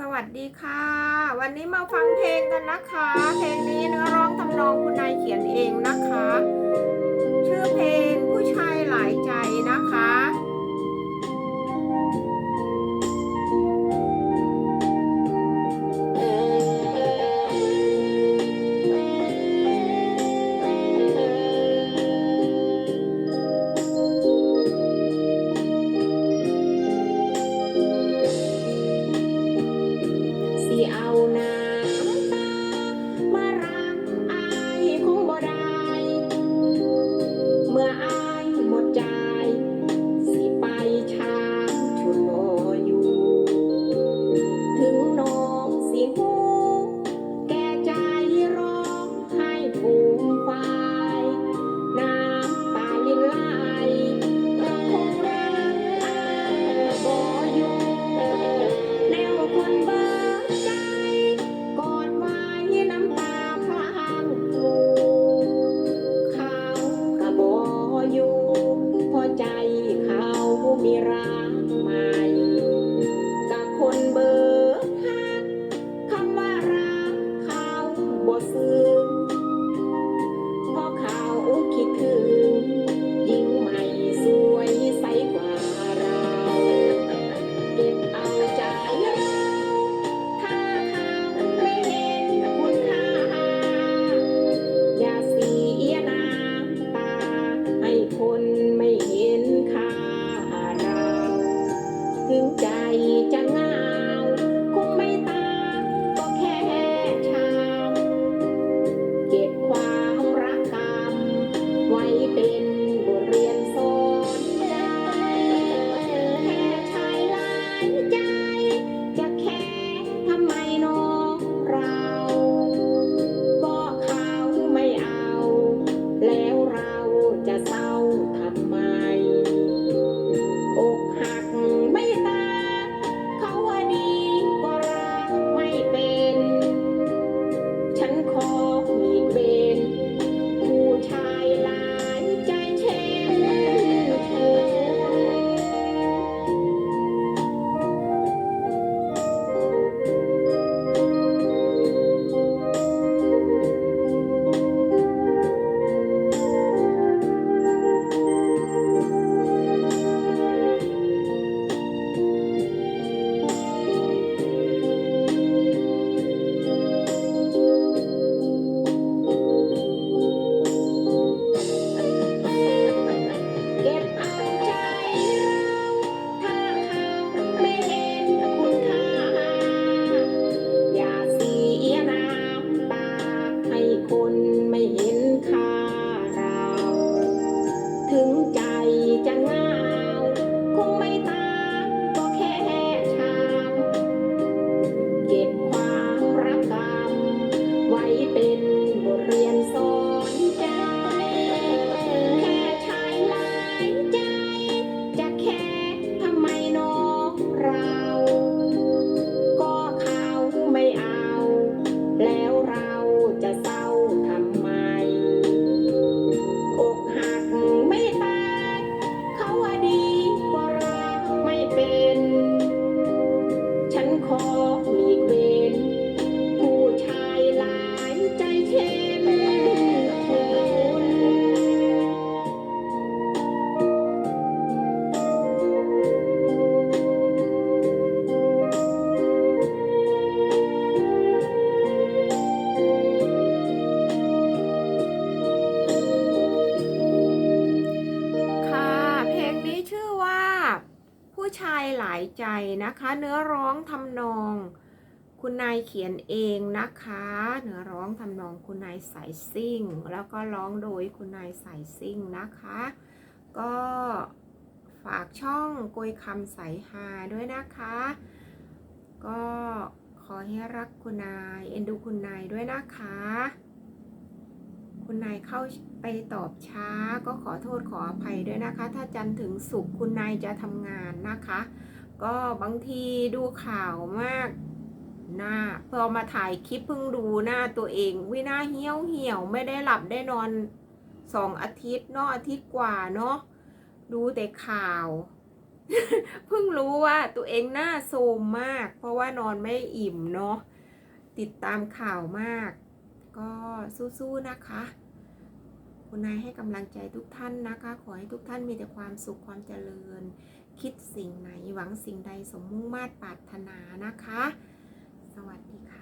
สวัสดีค่ะ วันนี้มาฟังเพลงกันนะคะ เพลงนี้เนื้อร้องทำนองคุณนายเขียนเองนะคะ ชื่อเพลงผู้ชายหลายใจนะคะ มีรัก ผู้ชายหลายใจนะคะ เนื้อร้องทำนอง คุณนายเขียนเองนะคะ เนื้อร้องทำนองคุณนายสายซิ่ง แล้วก็ร้องโดยคุณนายสายซิ่งนะคะ ก็ฝากช่องโกยคำใสฮาด้วยนะคะ ก็ขอให้รักคุณนาย เอ็นดูคุณนายด้วยนะคะ คุณนายเข้าไปตอบช้า ก็ขอโทษขออภัยด้วยนะคะ ถ้าจันถึงสุขคุณนายจะทำงานนะคะ ก็บางทีดูข่าวมากหน้าพอมาถ่ายคลิปเพิ่งดูหน้าตัวเองวิหน้าเหี่ยวเหี่ยวไม่ได้หลับได้นอนสองอาทิตย์เนาะอาทิตย์กว่าเนาะดูแต่ข่าว เพิ่งรู้ว่าตัวเองหน้าโทรมมาก เพราะว่านอนไม่อิ่มเนาะติดตามข่าวมาก ก็สู้ๆนะคะ คุณนายให้กำลังใจทุกท่านนะคะ ขอให้ทุกท่านมีแต่ความสุขความเจริญ คิดสิ่งไหนหวังสิ่งใดสมมุ่งมาตรปรารถนานะคะ สวัสดีค่ะ